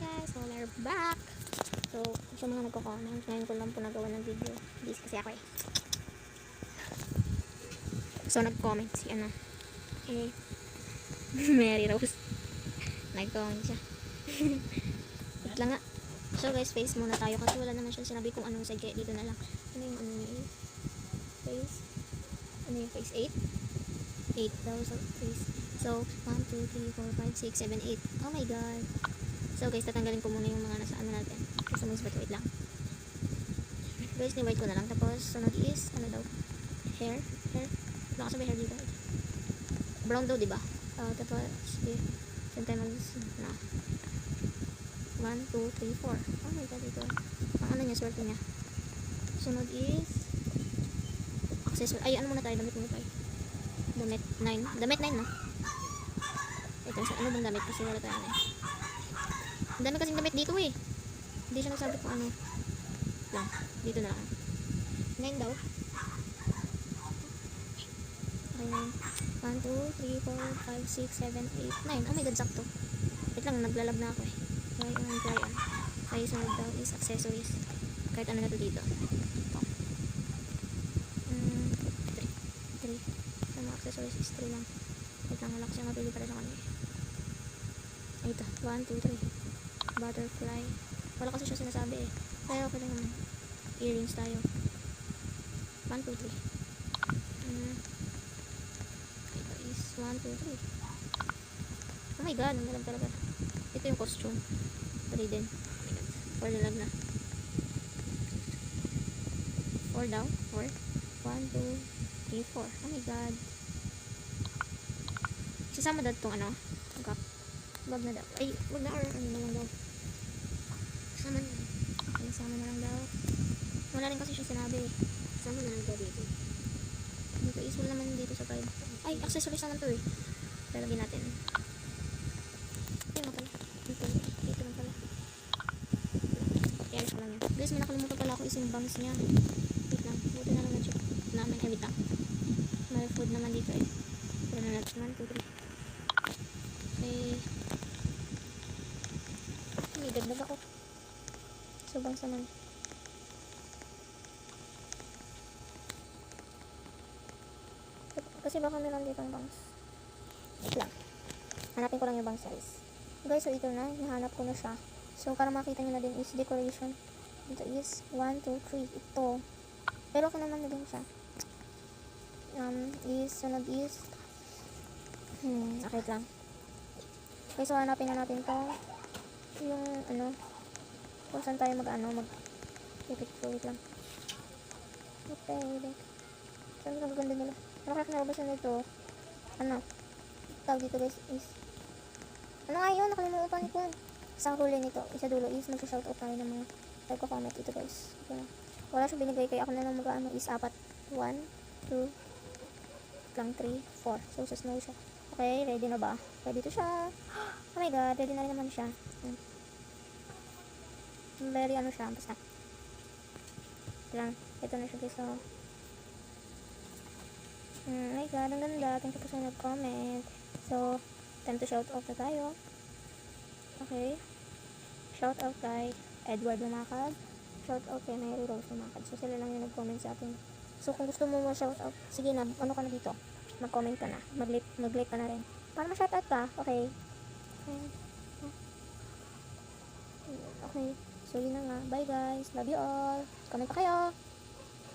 guys, so we're back. So, sa mga nagko-comment, ngayon ko lang po nagawa ng video. Busy kasi ako eh. So, nag-comment si ano. Eh, Mary Rose. Nag-comment siya. Wait lang nga. So guys, face muna tayo kasi wala naman siyang sinabi kung ano. Sige, dito na lang. Ano yung ano niya? Face? Ano yung face? 8? 8 daw sa face. So, 1, 2, 3, 4, 5, 6, 7, 8. Oh my god. So guys, tatanggalin ko muna yung mga nasa ano natin. Kasi mas ba't wait lang. Guys, ni-white ko na lang. Tapos, sunod is, ano daw? Hair? Hair? Wala ka sabi hair dito. Brown daw, di ba? Uh, tapos, sige. Saan tayo mag... Na. 1, 2, 3, 4. Oh my god, ito. Ang ano niya, swerte niya. Sunod is... Accessory. Ay, ano muna tayo? Damit muna tayo. Damit 9. Damit 9, no? Ito, ano bang damit? Kasi wala tayo ano eh. Ang dami kasing damit dito eh. Hindi siya nagsabi kung ano. Lang. Dito na lang. 9 daw. Okay, 9. 1, 2, 3, 4, 5, 6, 7, 8, 9. Oh my god, sakto. Wait lang, naglalag na ako eh. Try on, try on. Okay, sunod daw is accessories. Kahit ano na to dito. Ito. Mm, 3. 3. Sa mga accessories is 3 lang. Wait lang, wala kasi mapili para sa kanya. Ay, ito. 1, 2, 3. Butterfly. Wala kasi siya sinasabi eh. Pero okay lang naman. Earrings tayo. 1, 2, 3. Mm. Ito is 1, 2, 3. Oh my god, ang galang talaga. Ito yung costume. 3 din. Oh my god. 4 na lang na. 4 daw. 4. 1, 2, 3, 4. Oh my god. Sasama daw itong ano. Gap. Wag na daw. Ay, wag na or ano na lang daw. Sama na. Okay, sama na lang daw. Wala rin kasi siya sinabi eh. Sama na lang daw dito. Dito is naman dito sa card. Ay, accessories naman to eh. Lalagyan natin. Ayun na pala. Dito, dito lang pala. I-ayos ko lang yan. Guys, may nakalimutan pala ako isang bangs niya. Wait lang. Buti na lang na-check namin. Ay, wait. May food naman dito eh. Pero na natin. 1, 2, 3. Okay. May dagdag ako. So, bangs naman. Kasi baka meron dito ang bangs. Wait lang. Hanapin ko lang yung bang size. Guys, so ito na. Nahanap ko na siya. So, para makita nyo na din is decoration. Ito is 1, 2, 3. Ito. Pero okay naman na din siya. Um, is, sunod is, hmm, okay lang. Okay, so hanapin na natin to. Yung, ano, kung saan tayo mag, ano, mag, pipicture, wait lang. Okay, wait. Saan ang ganda nila? Ano kaya kinalabasan nito? Ano? Tawag dito guys is, ano nga yun? Nakalimutan ko. Sa huli nito, isa dulo is mag-shoutout tayo ng mga nagko-comment ito guys. Okay. Wala siyang binigay kaya ako na lang mag-ano is apat. 1, 2, lang 3, 4. So, sa snow siya. Okay, ready na ba? Ready to siya. Oh my god, ready na rin naman siya. Yan. Very ano siya, basta. Lang, ito na siya. So, oh my god, ang ganda. Thank you po sa nag-comment. So, time to shout out na tayo. Okay. Shout out kay Edward Lumakad. Shout out kay Mary Rose Lumakad. So, sila lang yung nag-comment sa atin. So, kung gusto mo ma-shout out, sige na, ano ka na dito? Mag-comment ka na. Mag-like, mag-like ka na rin. Para ma-shout out ka, okay. Okay. Okay. So, yun na nga. Bye guys. Love you all. Comment pa kayo.